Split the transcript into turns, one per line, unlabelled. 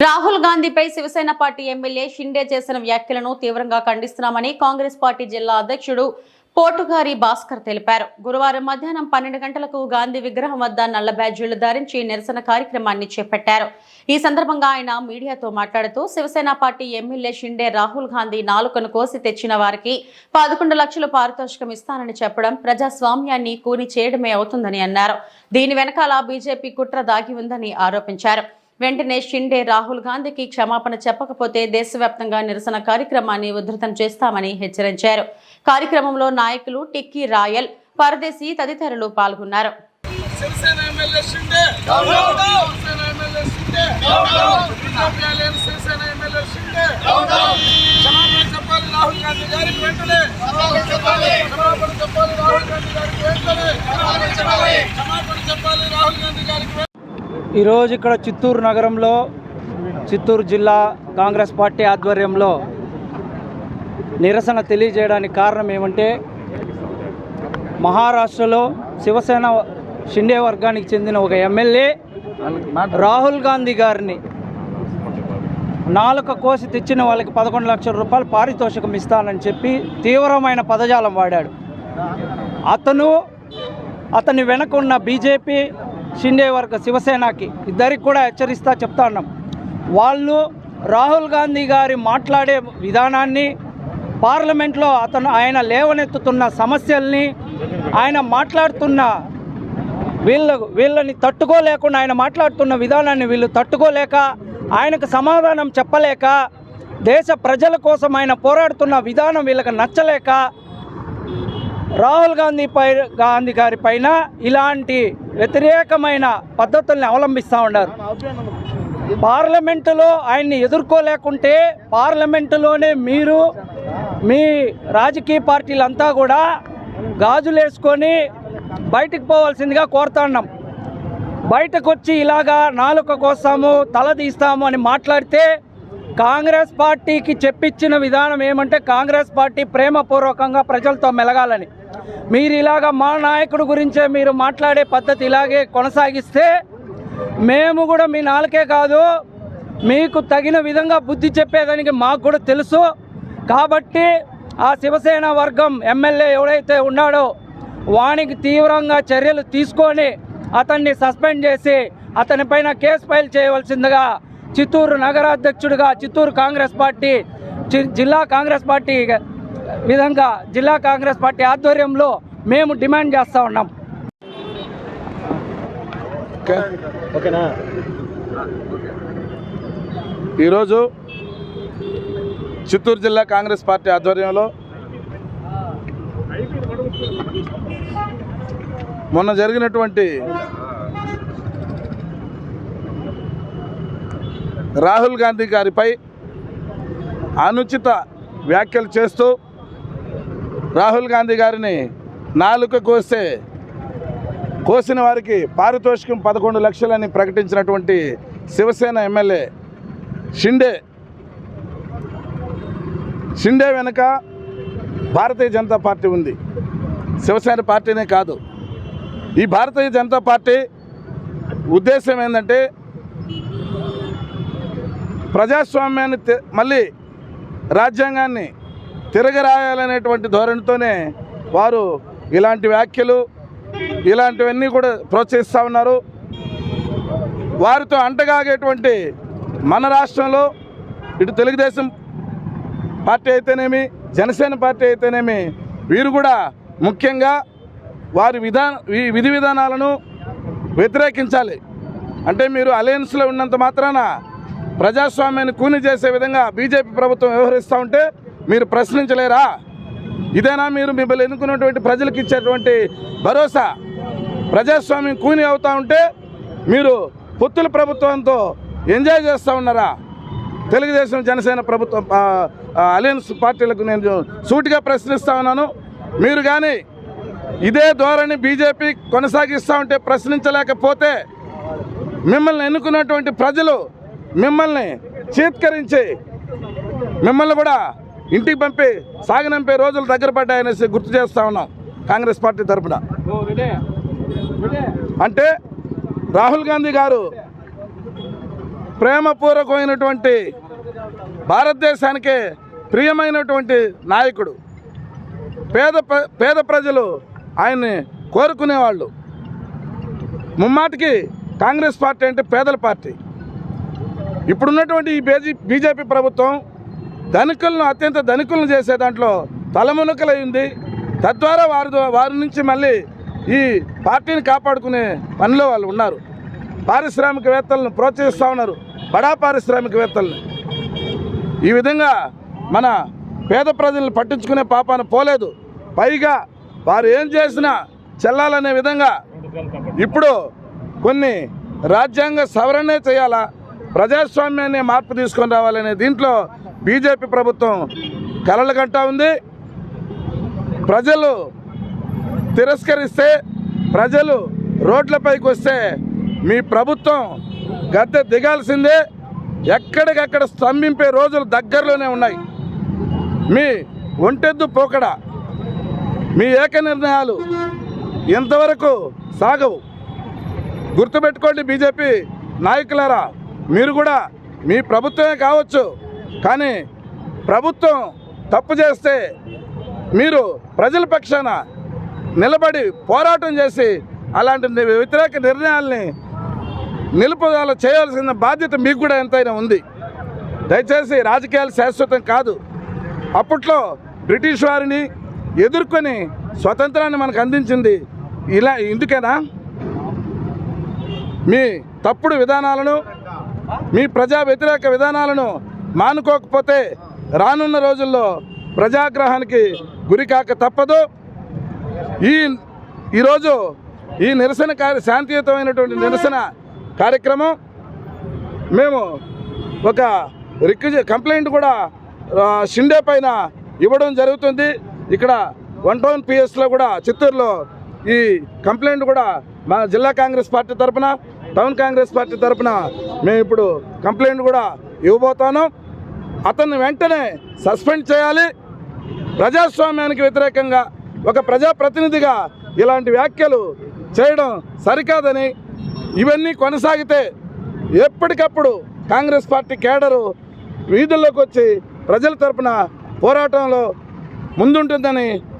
రాహుల్ గాంధీపై Shiv Sena party MLA Shinde చేసిన వ్యాఖ్యలను తీవ్రంగా ఖండిస్తున్నామని కాంగ్రెస్ పార్టీ జిల్లా అధ్యక్షుడు పోటుగారి భాస్కర్ తెలిపారు. గురువారం మధ్యాహ్నం పన్నెండు గంటలకు గాంధీ విగ్రహం వద్ద నల్ల బ్యాడ్జీలు ధరించి నిరసన కార్యక్రమాన్ని చేపట్టారు. ఈ సందర్భంగా ఆయన మీడియాతో మాట్లాడుతూ శివసేన పార్టీ ఎమ్మెల్యే షిండే రాహుల్ గాంధీ నాలుకను కోసి తెచ్చిన వారికి పదకొండు లక్షల పారితోషికం ఇస్తానని చెప్పడం ప్రజాస్వామ్యాన్ని కూని చేయడమే అవుతుందని అన్నారు. దీని వెనకాల బీజేపీ కుట్ర దాగి ఉందని ఆరోపించారు. వెంటనే షిండే రాహుల్ గాంధీకి క్షమాపణ చెప్పకపోతే దేశవ్యాప్తంగా నిరసన కార్యక్రమాన్ని ఉధృతం చేస్తామని హెచ్చరించారు. కార్యక్రమంలో నాయకులు టిక్కీ రాయల్ పరదేశీ తదితరులు పాల్గొన్నారు.
Shiv Sena MLA Shinde! Shiv Sena MLA Shinde! BJP alliance Shiv Sena MLA Shinde! క్షమాపణ చెప్పాలి రాహుల్ గాంధీ గారికి వెంటనే! క్షమాపణ చెప్పాలి! రాహుల్ గాంధీ గారికి వెంటనే! క్షమాపణ చెప్పాలి రాహుల్ గాంధీ గారికి వెంటనే!
ఈరోజు ఇక్కడ చిత్తూరు నగరంలో చిత్తూరు జిల్లా కాంగ్రెస్ పార్టీ ఆధ్వర్యంలో నిరసన తెలియజేయడానికి కారణం ఏమంటే మహారాష్ట్రలో శివసేన షిండే వర్గానికి చెందిన ఒక ఎమ్మెల్యే రాహుల్ గాంధీ గారిని నాలుక కోసి తెచ్చిన వాళ్ళకి పదకొండు లక్షల రూపాయలు పారితోషికం ఇస్తానని చెప్పి తీవ్రమైన పదజాలం వాడాడు. అతను అతని వెనక ఉన్న బీజేపీ షిండే వర్గ శివసేనకి ఇద్దరికి కూడా హెచ్చరిస్తా చెప్తా ఉన్నాం. వాళ్ళు రాహుల్ గాంధీ గారి మాట్లాడే విధానాన్ని పార్లమెంట్లో అతను ఆయన లేవనెత్తుతున్న సమస్యల్ని ఆయన మాట్లాడుతున్న వీళ్ళ వీళ్ళని తట్టుకోలేకుండా ఆయన మాట్లాడుతున్న విధానాన్ని వీళ్ళు తట్టుకోలేక ఆయనకు సమాధానం చెప్పలేక దేశ ప్రజల కోసం ఆయన పోరాడుతున్న విధానం వీళ్ళకి నచ్చలేక రాహుల్ గాంధీ పై గాంధీ గారి పైన ఇలాంటి వ్యతిరేకమైన పద్ధతుల్ని అవలంబిస్తూ ఉన్నారు. పార్లమెంటులో ఆయన్ని ఎదుర్కోలేకుంటే పార్లమెంటులోనే మీరు మీ రాజకీయ పార్టీలంతా కూడా గాజులేసుకొని బయటికి పోవాల్సిందిగా కోరుతున్నాం బయటకు వచ్చి ఇలాగా నాలుక కోస్తాము తల తీస్తాము అని మాట్లాడితే కాంగ్రెస్ పార్టీకి చెప్పించిన విధానం ఏమంటే కాంగ్రెస్ పార్టీ ప్రేమపూర్వకంగా ప్రజలతో మెలగాలని. మీరు ఇలాగా మా నాయకుడు గురించే మీరు మాట్లాడే పద్ధతి ఇలాగే కొనసాగిస్తే మేము కూడా మీ నాలుకే కాదు మీకు తగిన విధంగా బుద్ధి చెప్పేదానికి మాకు కూడా తెలుసు. కాబట్టి ఆ శివసేన వర్గం ఎమ్మెల్యే ఎవడైతే ఉన్నాడో వానికి తీవ్రంగా చర్యలు తీసుకొని అతన్ని సస్పెండ్ చేసి అతనిపైన కేసు ఫైల్ చేయవలసిందిగా చిత్తూరు నగరాధ్యక్షుడిగా చిత్తూరు కాంగ్రెస్ పార్టీ జిల్లా కాంగ్రెస్ పార్టీ విధంగా జిల్లా కాంగ్రెస్ పార్టీ ఆధ్వర్యంలో మేము డిమాండ్ చేస్తూ ఉన్నాం.
ఓకేనా? ఈరోజు చిత్తూరు జిల్లా కాంగ్రెస్ పార్టీ ఆధ్వర్యంలో మొన్న జరిగినటువంటి రాహుల్ గాంధీ గారిపై అనుచిత వ్యాఖ్యలు చేస్తూ రాహుల్ గాంధీ గారిని నాలుక కోస్తే కోసిన వారికి పారితోషికం పదకొండు లక్షలని ప్రకటించినటువంటి శివసేన ఎమ్మెల్యే షిండే. షిండే వెనుక భారతీయ జనతా పార్టీ ఉంది. శివసేన పార్టీనే కాదు. ఈ భారతీయ జనతా పార్టీ ఉద్దేశం ఏంటంటే ప్రజాస్వామ్యాన్ని మళ్ళీ రాజ్యాంగాన్ని తిరగరాయాలనేటువంటి ధోరణితోనే వారు ఇలాంటి వ్యాఖ్యలు ఇలాంటివన్నీ కూడా ప్రోత్సహిస్తూ ఉన్నారు. వారితో అంటగాగేటువంటి మన రాష్ట్రంలో ఇటు తెలుగుదేశం పార్టీ అయితేనేమి జనసేన పార్టీ అయితేనేమి వీరు కూడా ముఖ్యంగా వారి విధాన విధి విధానాలను వ్యతిరేకించాలి. అంటే మీరు అలయన్స్లో ఉన్నంత మాత్రాన ప్రజాస్వామ్యాన్ని కూని చేసే విధంగా బీజేపీ ప్రభుత్వం వ్యవహరిస్తూ ఉంటే మీరు ప్రశ్నించలేరా? ఇదేనా మీరు మిమ్మల్ని ఎన్నుకున్నటువంటి ప్రజలకు ఇచ్చేటువంటి భరోసా? ప్రజాస్వామ్యం కూని అవుతూ ఉంటే మీరు పొత్తుల ప్రభుత్వంతో ఎంజాయ్ చేస్తూ ఉన్నారా? తెలుగుదేశం జనసేన ప్రభుత్వం అలయన్స్ పార్టీలకు నేను సూటిగా ప్రశ్నిస్తా ఉన్నాను. మీరు కానీ ఇదే ధోరణి బీజేపీ కొనసాగిస్తూ ఉంటే ప్రశ్నించలేకపోతే మిమ్మల్ని ఎన్నుకున్నటువంటి ప్రజలు మిమ్మల్ని చేత్కరించి మిమ్మల్ని కూడా ఇంటికి పంపి సాగనంపే రోజులు దగ్గర పడ్డాయనేసి గుర్తు చేస్తా ఉన్నాం కాంగ్రెస్ పార్టీ తరఫున అంటే రాహుల్ గాంధీ గారు ప్రేమపూర్వకమైనటువంటి భారతదేశానికే ప్రియమైనటువంటి నాయకుడు. పేద ప్ర- పేద ప్రజలు ఆయన్ని కోరుకునేవాళ్ళు. ముమ్మాటికి కాంగ్రెస్ పార్టీ అంటే పేదల పార్టీ. ఇప్పుడున్నటువంటి ఈ బీజీ బీజేపీ ప్రభుత్వం ధనికులను అత్యంత ధనికులను చేసే దాంట్లో తలమునకలైంది. తద్వారా వారి వారి నుంచి మళ్ళీ ఈ పార్టీని కాపాడుకునే పనిలో వాళ్ళు ఉన్నారు. పారిశ్రామికవేత్తలను ప్రోత్సహిస్తూ ఉన్నారు. బడా పారిశ్రామికవేత్తలను. ఈ విధంగా మన పేద ప్రజలను పట్టించుకునే పాపాన పోలేదు. పైగా వారు ఏం చేసినా చెల్లాలనే విధంగా ఇప్పుడు కొన్ని రాజ్యాంగ సవరణే చేయాలా? ప్రజాస్వామ్యాన్ని మార్పు తీసుకొని రావాలనే దీంట్లో బీజేపీ ప్రభుత్వం కలలు కంటా ఉంది. ప్రజలు తిరస్కరిస్తే ప్రజలు రోడ్లపైకి వస్తే మీ ప్రభుత్వం గద్దె దిగాల్సిందే. ఎక్కడికక్కడ స్తంభింపే రోజులు దగ్గరలోనే ఉన్నాయి. మీ ఒంటెద్దు పోకడ మీ ఏక నిర్ణయాలు ఎంతవరకు సాగవు. గుర్తుపెట్టుకోండి బీజేపీ నాయకులారా. మీరు కూడా మీ ప్రభుత్వమే కావచ్చు కానీ ప్రభుత్వం తప్పు చేస్తే మీరు ప్రజల పక్షాన నిలబడి పోరాటం చేసి అలాంటి వ్యతిరేక నిర్ణయాల్ని నిలుపుదల చేయాల్సిన బాధ్యత మీకు కూడా ఎంతైనా ఉంది. దయచేసి రాజకీయాలు శాశ్వతం కాదు. అప్పట్లో బ్రిటిష్ వారిని ఎదుర్కొని స్వతంత్రాన్ని మనకు అందించింది ఇలా ఇందుకేనా? మీ తప్పుడు విధానాలను మీ ప్రజా వ్యతిరేక విధానాలను మానుకోకపోతే రానున్న రోజుల్లో ప్రజాగ్రహానికి గురికాక తప్పదు. ఈ ఈరోజు ఈ నిరసన కార్య శాంతియుతమైనటువంటి నిరసన కార్యక్రమం మేము ఒక రిక్వెజ్ కంప్లైంట్ కూడా షిండే పైన ఇవ్వడం జరుగుతుంది. ఇక్కడ వన్ టౌన్ పిఎస్లో కూడా చిత్తూరులో ఈ కంప్లైంట్ కూడా మా జిల్లా కాంగ్రెస్ పార్టీ తరపున టౌన్ కాంగ్రెస్ పార్టీ తరపున మేము ఇప్పుడు కంప్లైంట్ కూడా ఇవ్వబోతాను. అతన్ని వెంటనే సస్పెండ్ చేయాలి. ప్రజాస్వామ్యానికి వ్యతిరేకంగా ఒక ప్రజాప్రతినిధిగా ఇలాంటి వ్యాఖ్యలు చేయడం సరికాదని ఇవన్నీ కొనసాగితే ఎప్పటికప్పుడు కాంగ్రెస్ పార్టీ కేడరు వీధుల్లోకి వచ్చి ప్రజల తరపున పోరాటంలో ముందుంటుందని